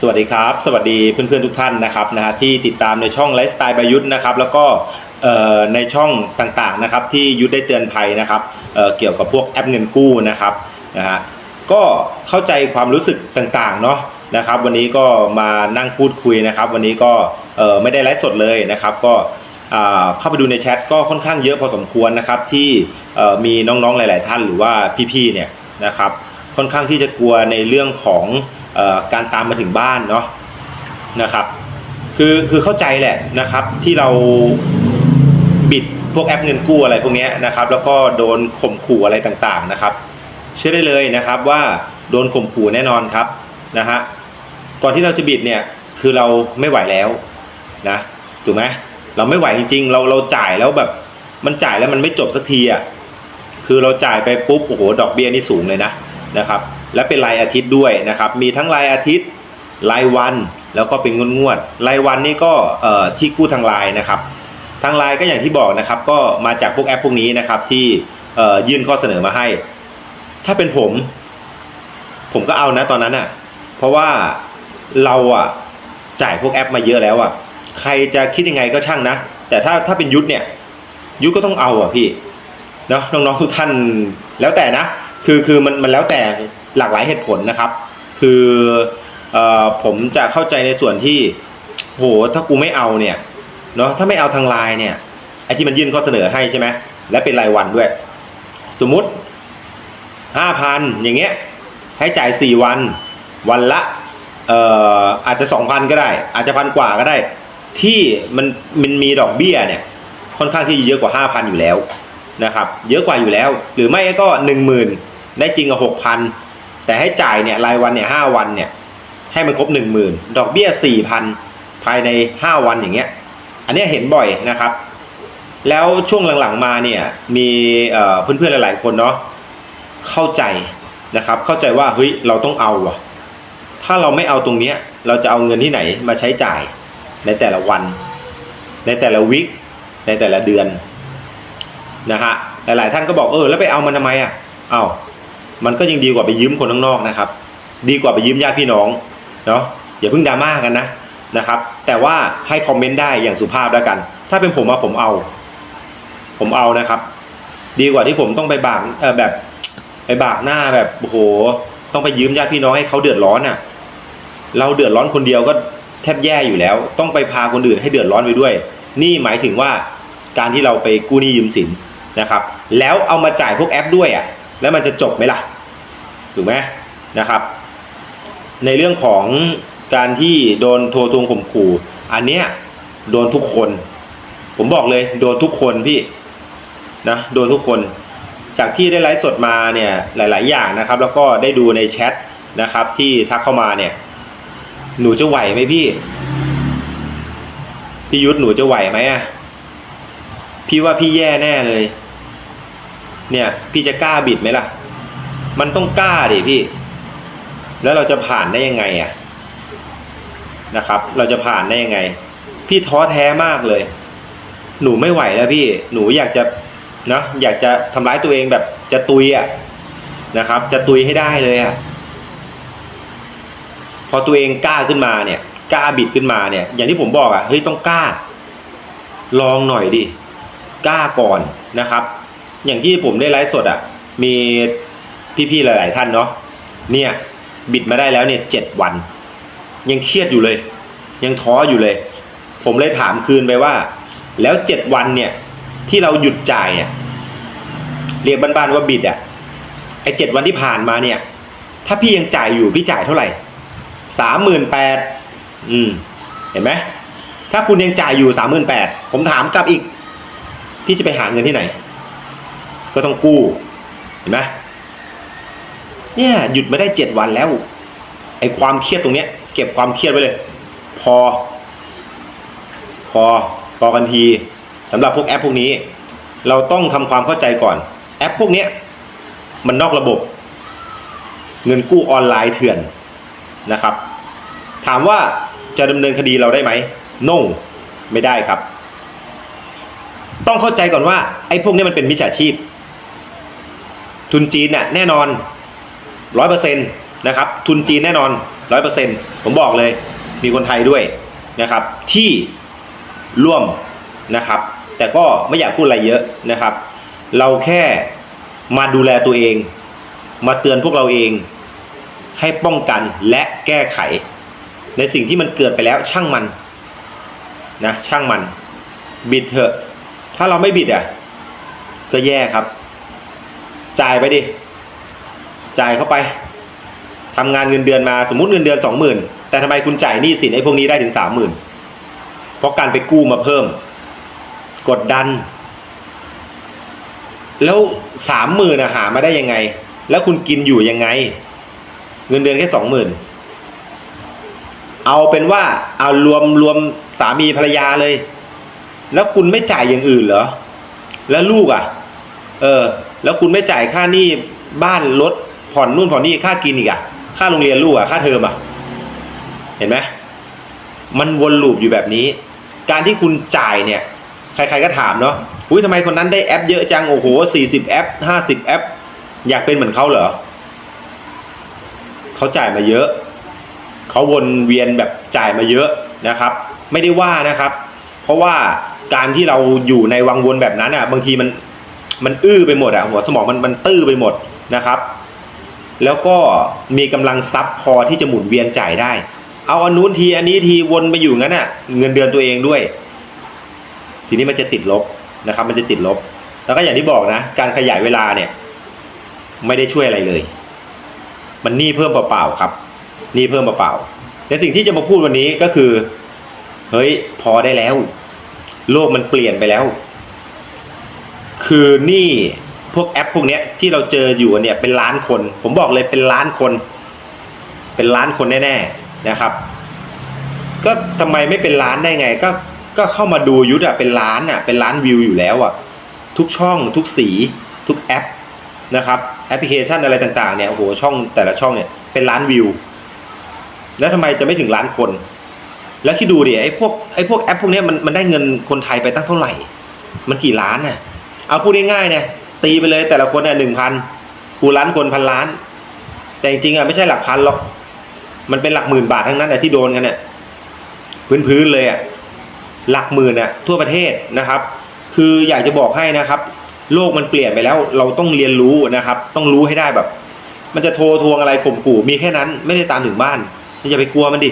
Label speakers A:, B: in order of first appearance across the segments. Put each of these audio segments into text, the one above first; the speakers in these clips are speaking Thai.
A: สวัสดีครับ สวัสดีเพื่อนๆทุกท่านนะครับนะฮะที่ติดตามในช่องไลฟ์สไตล์บายุทธนะครับ แล้วก็ในช่องต่างๆนะครับ ที่ยุทธได้เตือนภัยนะครับเเกี่ยวกับพวกแอปเงินกู้นะครับนะฮะก็เข้าใจความรู้สึกต่างๆเนาะนะครับ วันนี้ก็มานั่งพูดคุยนะครับ วันนี้ก็ไม่ได้ไลฟ์สดเลยนะครับ ก็เข้าไปดูในแชทก็ค่อนข้างเยอะพอสมควรนะครับ ที่มีน้องๆหลาย ๆ ท่านหรือว่าพี่ๆเนี่ยนะครับ ค่อนข้างที่จะกลัวในเรื่องของ การตามมาถึงบ้านเนาะนะครับ คือคือเข้าใจแหละนะครับที่เราบิดพวกแอปเงินกู้อะไรพวกนี้นะครับ แล้วก็โดนข่มขู่อะไรต่างๆนะครับ เชื่อได้เลยนะครับว่าโดนข่มขู่แน่นอนครับนะฮะก่อนที่เราจะบิดเนี่ยคือเราไม่ไหวแล้วนะถูกไหมเราไม่ไหวจริงๆ เราเราจ่ายแล้วแบบมันจ่ายแล้วมันไม่จบสักทีอะคือเราจ่ายไปปุ๊บโอ้โหดอกเบี้ยนี่สูงเลยนะนะครับ และเป็นรายอาทิตย์ด้วยนะครับ มีทั้งรายอาทิตย์รายวันแล้วก็เป็นงวดงวดรายวันนี่ก็เอ่อที่กู้ทางไลน์นะครับ ทางไลน์ก็อย่างที่บอกนะครับ ก็มาจากพวกแอปพวกนี้นะครับ ที่เอ่ยื่นข้อเสนอมาให้ ถ้าเป็นผม ผมก็เอานะตอนนั้นอะ เพราะว่าเราอะจ่ายพวกแอปมาเยอะแล้วอะ ใครจะคิดยังไงก็ช่างนะ แต่ถ้าถ้าเป็นยุทธเนี่ย ยุทธก็ต้องเอาอะพี่เนาะน้องๆทุกท่านแล้วแต่นะคือคือมันมันแล้วแต่ หลากหลายเหตุผลนะครับ คืออผมจะเข้าใจในส่วนที่โหถ้ากูไม่เอาเนี่ยเนาะถ้าไม่เอาทางไลน์เนี่ยไอ้ที่มันยื่นข้อเสนอให้ใช่ไหมและเป็นรายวันด้วย สมมุติห้าพันอย่างเงี้ยให้จ่ายสี่วัน วันละเอ่ออาจจะสองพันก็ได้ อาจจะพันกว่าก็ได้ ที่มันมันมีดอกเบี้ยเนี่ยค่อนข้างที่จะเยอะกว่าห้าพันอยู่แล้วนะครับ เยอะกว่าอยู่แล้ว หรือไม่ก็หนึ่งหมื่นได้จริงกับหกพัน แต่ให้จ่ายเนี่ยรายวันเนี่ยห้าวันเนี่ยให้มันครบหนึ่งหมื่นดอกเบี้ยสี่พันภายในห้าวันอย่างเงี้ย อันนี้เห็นบ่อยนะครับ แล้วช่วงหลังๆมาเนี่ยมีเอ่อเพื่อนๆหลาย ๆ คนเนาะเข้าใจนะครับ เข้าใจว่าเฮ้ยเราต้องเอาว่ะ ถ้าเราไม่เอาตรงเนี้ยเราจะเอาเงินที่ไหนมาใช้จ่ายในแต่ละวัน ในแต่ละวิคในแต่ละเดือนนะฮะหลายๆท่านก็บอกเออแล้วไปเอามันทำไมอะเอา มันก็ยังดีกว่าไปยืมคนข้างนอกนะครับ ดีกว่าไปยืมญาติพี่น้องเนาะอย่าเพิ่งดราม่ากันนะนะครับ แต่ว่าให้คอมเมนต์ได้อย่างสุภาพแล้วกัน ถ้าเป็นผมอะผมเอา ผมเอานะครับ ดีกว่าที่ผมต้องไปบากเออแบบไปบากหน้าแบบโอ้โหต้องไปยืมญาติพี่น้องให้เขาเดือดร้อนอะเราเดือดร้อนคนเดียวก็แทบแย่อยู่แล้ว ต้องไปพาคนอื่นให้เดือดร้อนไปด้วย นี่หมายถึงว่าการที่เราไปกู้หนี้ยืมสินนะครับ แล้วเอามาจ่ายพวกแอปด้วยอะ แล้วมันจะจบไหมล่ะถูกไหมนะครับ ในเรื่องของการที่โดนโทรทวงข่มขู่ อันเนี้ยโดนทุกคน ผมบอกเลย โดนทุกคนพี่นะโดนทุกคน จากที่ได้ไลฟ์สดมาเนี่ยหลาย ๆ อย่างนะครับ แล้วก็ได้ดูในแชทนะครับ ที่ทักเข้ามาเนี่ย หนูจะไหวไหมพี่พี่ยุทธหนูจะไหวไหมอะพี่ว่าพี่แย่แน่เลย เนี่ยพี่จะกล้าบิดไหมล่ะ มันต้องกล้าดิพี่ แล้วเราจะผ่านได้ยังไงอะนะครับ เราจะผ่านได้ยังไง พี่ท้อแท้มากเลย หนูไม่ไหวแล้วพี่ หนูอยากจะเนอะอยากจะทำร้ายตัวเองแบบจะตุยอะนะครับ จะตุยให้ได้เลยอะพอตัวเองกล้าขึ้นมาเนี่ย กล้าบิดขึ้นมาเนี่ย อย่างที่ผมบอกอะเฮ้ยต้องกล้า ลองหน่อยดิกล้าก่อนนะครับ อย่างที่ผมได้ไลฟ์สดอะ มีพี่ๆหลาย ๆ ท่านเนาะเนี่ย บิดมาได้แล้วเนี่ยเจ็ดวัน ยังเครียดอยู่เลย ยังท้ออยู่เลย ผมเลยถามคืนไปว่า แล้วเจ็ดวันเนี่ย ที่เราหยุดจ่ายเนี่ยเรียกบ้านๆว่าบิดอะไอ้เจ็ดวันที่ผ่านมาเนี่ย ถ้าพี่ยังจ่ายอยู่พี่จ่ายเท่าไหร่สามหมื่นแปดอืม เห็นไหมถ้าคุณยังจ่ายอยู่สามหมื่นแปดผมถามกลับอีก พี่จะไปหาเงินที่ไหน ก็ต้องกู้ เห็นไหมเนี่ยหยุดมาได้เจ็ดวันแล้วไอ้ความเครียดตรงเนี้ย เก็บความเครียดไว้เลย พอ พอพอกันทีสำหรับพวกแอปพวกนี้ เราต้องทำความเข้าใจก่อน แอปพวกเนี้ยมันนอกระบบ เงินกู้ออนไลน์เถื่อนนะครับ ถามว่าจะดำเนินคดีเราได้ไหม no ไม่ได้ครับ ต้องเข้าใจก่อนว่าไอ้พวกนี้มันเป็นมิจฉาชีพ ทุนจีนน่ะแน่นอนร้อยเปอร์เซ็นต์นะครับทุนจีนแน่นอนร้อยเปอร์เซ็นต์ผมบอกเลยมีคนไทยด้วยนะครับ ที่ร่วมนะครับ แต่ก็ไม่อยากพูดอะไรเยอะนะครับ เราแค่มาดูแลตัวเอง มาเตือนพวกเราเอง ให้ป้องกันและแก้ไข ในสิ่งที่มันเกิดไปแล้วช่างมันนะช่างมัน บิดเถอะ ถ้าเราไม่บิดอะก็แย่ครับ จ่ายไปดิ จ่ายเข้าไปทำงานเงินเดือนมาสมมุติเงินเดือนสองหมื่นแต่ทำไมคุณจ่ายหนี้สินไอ้พวกนี้ได้ถึงสามหมื่นเพราะการไปกู้มาเพิ่ม กดดัน แล้วสามหมื่นหามาได้ยังไง แล้วคุณกินอยู่ยังไง เงินเดือนแค่สองหมื่นเอาเป็นว่าเอารวมรวมสามีภรรยาเลย แล้วคุณไม่จ่ายอย่างอื่นเหรอ แล้วลูกอะ เออ แล้วคุณไม่จ่ายค่าหนี้บ้านรถผ่อนนู่นผ่อนนี่ค่ากินอีกอะค่าโรงเรียนลูกอะค่าเทอมอะเห็นไหมมันวนลูปอยู่แบบนี้ การที่คุณจ่ายเนี่ย ใครๆก็ถามเนาะอุ้ยทำไมคนนั้นได้แอปเยอะจังโอ้โหสี่สิบแอปห้าสิบแอป อยากเป็นเหมือนเขาเหรอเขาจ่ายมาเยอะ เขาวนเวียนแบบจ่ายมาเยอะนะครับ ไม่ได้ว่านะครับ เพราะว่าการที่เราอยู่ในวังวนแบบนั้นอะ บางทีมัน มันอื้อไปหมดอะหัวสมองมันมันตื้อไปหมดนะครับ แล้วก็มีกำลังทรัพย์พอที่จะหมุนเวียนจ่ายได้ เอาอันนู้นทีอันนี้ทีวนไปอยู่งั้นอะเงินเดือนตัวเองด้วย ทีนี้มันจะติดลบนะครับ มันจะติดลบ แล้วก็อย่างที่บอกนะ การขยายเวลาเนี่ย ไม่ได้ช่วยอะไรเลย มันหนี้เพิ่มเปล่าๆครับหนี้เพิ่มเปล่าๆแต่สิ่งที่จะมาพูดวันนี้ก็คือ เฮ้ย พอได้แล้ว โลกมันเปลี่ยนไปแล้ว คือหนี่พวกแอปพวกเนี้ยที่เราเจออยู่เนี่ยเป็นล้านคน ผมบอกเลยเป็นล้านคน เป็นล้านคนแน่ๆนะครับ ก็ทำไมไม่เป็นล้านได้ไง ก็ก็เข้ามาดูยุทธอะเป็นล้านอะเป็นล้านวิวอยู่แล้วอะทุกช่องทุกสีทุกแอปนะครับแอปพลิเคชันอะไรต่างๆเนี่ยโอ้โหช่องแต่ละช่องเนี่ยเป็นล้านวิว แล้วทำไมจะไม่ถึงล้านคน แล้วคิดดูดิไอ้พวกไอ้พวกแอปพวกนี้มันมันได้เงินคนไทยไปตั้งเท่าไหร่ มันกี่ล้านน่ะ เอาพูดง่ายๆเนี่ยตีไปเลยแต่ละคนน่ะหนึ่งพันกูล้านคนพันล้าน แต่จริงๆอะไม่ใช่หลักพันหรอก มันเป็นหลักหมื่นบาททั้งนั้นอะที่โดนกันเนี่ยพื้นๆเลยอะหลักหมื่นอะทั่วประเทศนะครับ คืออยากจะบอกให้นะครับ โลกมันเปลี่ยนไปแล้ว เราต้องเรียนรู้นะครับ ต้องรู้ให้ได้แบบ มันจะโทรทวงอะไรข่มขู่มีแค่นั้น ไม่ได้ตามถึงบ้านอย่าไปกลัวมันดิ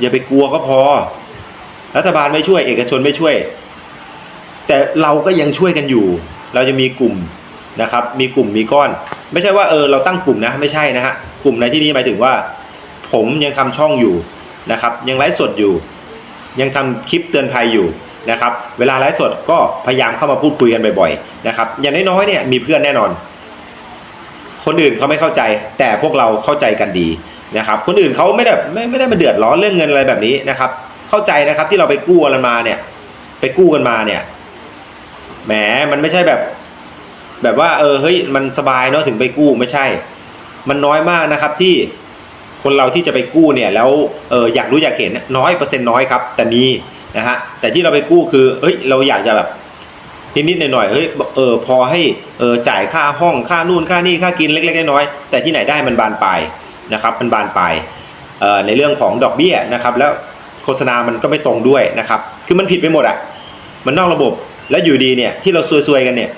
A: อย่าไปกลัวก็พอรัฐบาลไม่ช่วย เอกชนไม่ช่วย แต่เราก็ยังช่วยกันอยู่ เราจะมีกลุ่มนะครับ มีกลุ่มมีก้อน ไม่ใช่ว่าเออเราตั้งกลุ่มนะไม่ใช่นะฮะกลุ่มในที่นี้หมายถึงว่า ผมยังทำช่องอยู่นะครับ ยังไลฟ์สดอยู่ ยังทำคลิปเตือนภัยอยู่นะครับ เวลาไลฟ์สดก็พยายามเข้ามาพูดคุยกันบ่อยๆนะครับ อย่างน้อยๆเนี่ยมีเพื่อนแน่นอน คนอื่นเขาไม่เข้าใจ แต่พวกเราเข้าใจกันดีนะครับ คนอื่นเขาไม่ได้ไม่ไม่ได้มาเดือดร้อนเรื่องเงินอะไรแบบนี้นะครับ เข้าใจนะครับที่เราไปกู้กันมาเนี่ย ไปกู้กันมาเนี่ย แหมมันไม่ใช่แบบ แบบว่า เออเฮ้ยมันสบายเนาะถึงไปกู้ไม่ใช่ มันน้อยมากนะครับที่คนเราที่จะไปกู้เนี่ยแล้วเอออยากรู้อยากเห็นน้อยเปอร์เซ็นต์น้อยครับ แต่มีนะฮะแต่ที่เราไปกู้คือเฮ้ยเราอยากจะแบบนิดๆหน่อยๆเฮ้ยเออพอให้เออจ่ายค่าห้องค่านู่นค่านี่ค่ากินเล็กๆน้อยๆแต่ที่ไหนได้มันบานปลายนะครับมันบานปลายเอ่อในเรื่องของดอกเบี้ยนะครับ แล้วโฆษณามันก็ไม่ตรงด้วยนะครับ คือมันผิดไปหมดอะมันนอกระบบ แล้วอยู่ดีเนี่ยที่เราซวยๆกันเนี่ย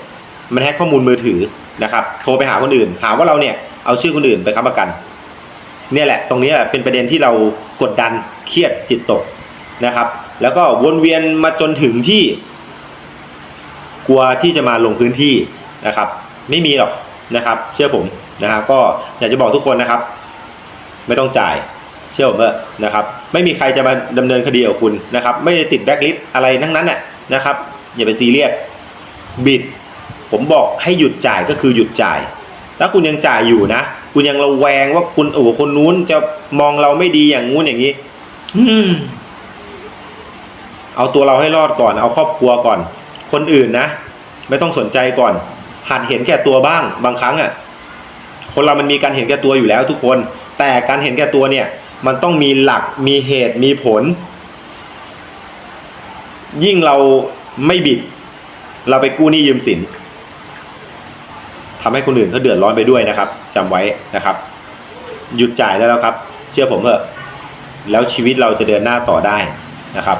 A: มันแฮกข้อมูลมือถือนะครับโทรไปหาคนอื่น หาว่าเราเนี่ยเอาชื่อคนอื่นไปค้ำประกัน เนี่ยแหละ ตรงนี้แหละเป็นประเด็นที่เรากดดันเครียดจิตตกนะครับ แล้วก็วนเวียนมาจนถึงที่ กลัวที่จะมาลงพื้นที่นะครับ ไม่มีหรอกนะครับ เชื่อผมนะฮะก็อยากจะบอกทุกคนนะครับ ไม่ต้องจ่าย เชื่อผมเถอะนะครับ ไม่มีใครจะมาดำเนินคดีกับคุณนะครับ ไม่ได้ติดแบล็คลิสอะไรทั้งนั้นน่ะนะครับ อย่าไปซีเรียสบิด ผมบอกให้หยุดจ่ายก็คือหยุดจ่าย ถ้าคุณยังจ่ายอยู่นะ คุณยังระแวงว่าคุณโอ้โหคนนู้นจะมองเราไม่ดีอย่างงู้นอย่างนี้อืมเอาตัวเราให้รอดก่อน เอาครอบครัวก่อน คนอื่นนะ ไม่ต้องสนใจก่อน หัดเห็นแก่ตัวบ้าง บางครั้งอะ คนเรามันมีการเห็นแก่ตัวอยู่แล้วทุกคน แต่การเห็นแก่ตัวเนี่ย มันต้องมีหลัก มีเหตุ มีผล ยิ่งเรา ไม่บิด เราไปกู้หนี้ยืมสินทำให้คนอื่นเขาเดือดร้อนไปด้วยนะครับจำไว้นะครับ หยุดจ่ายได้แล้วครับ เชื่อผมเถอะแล้วชีวิตเราจะเดินหน้าต่อได้นะครับ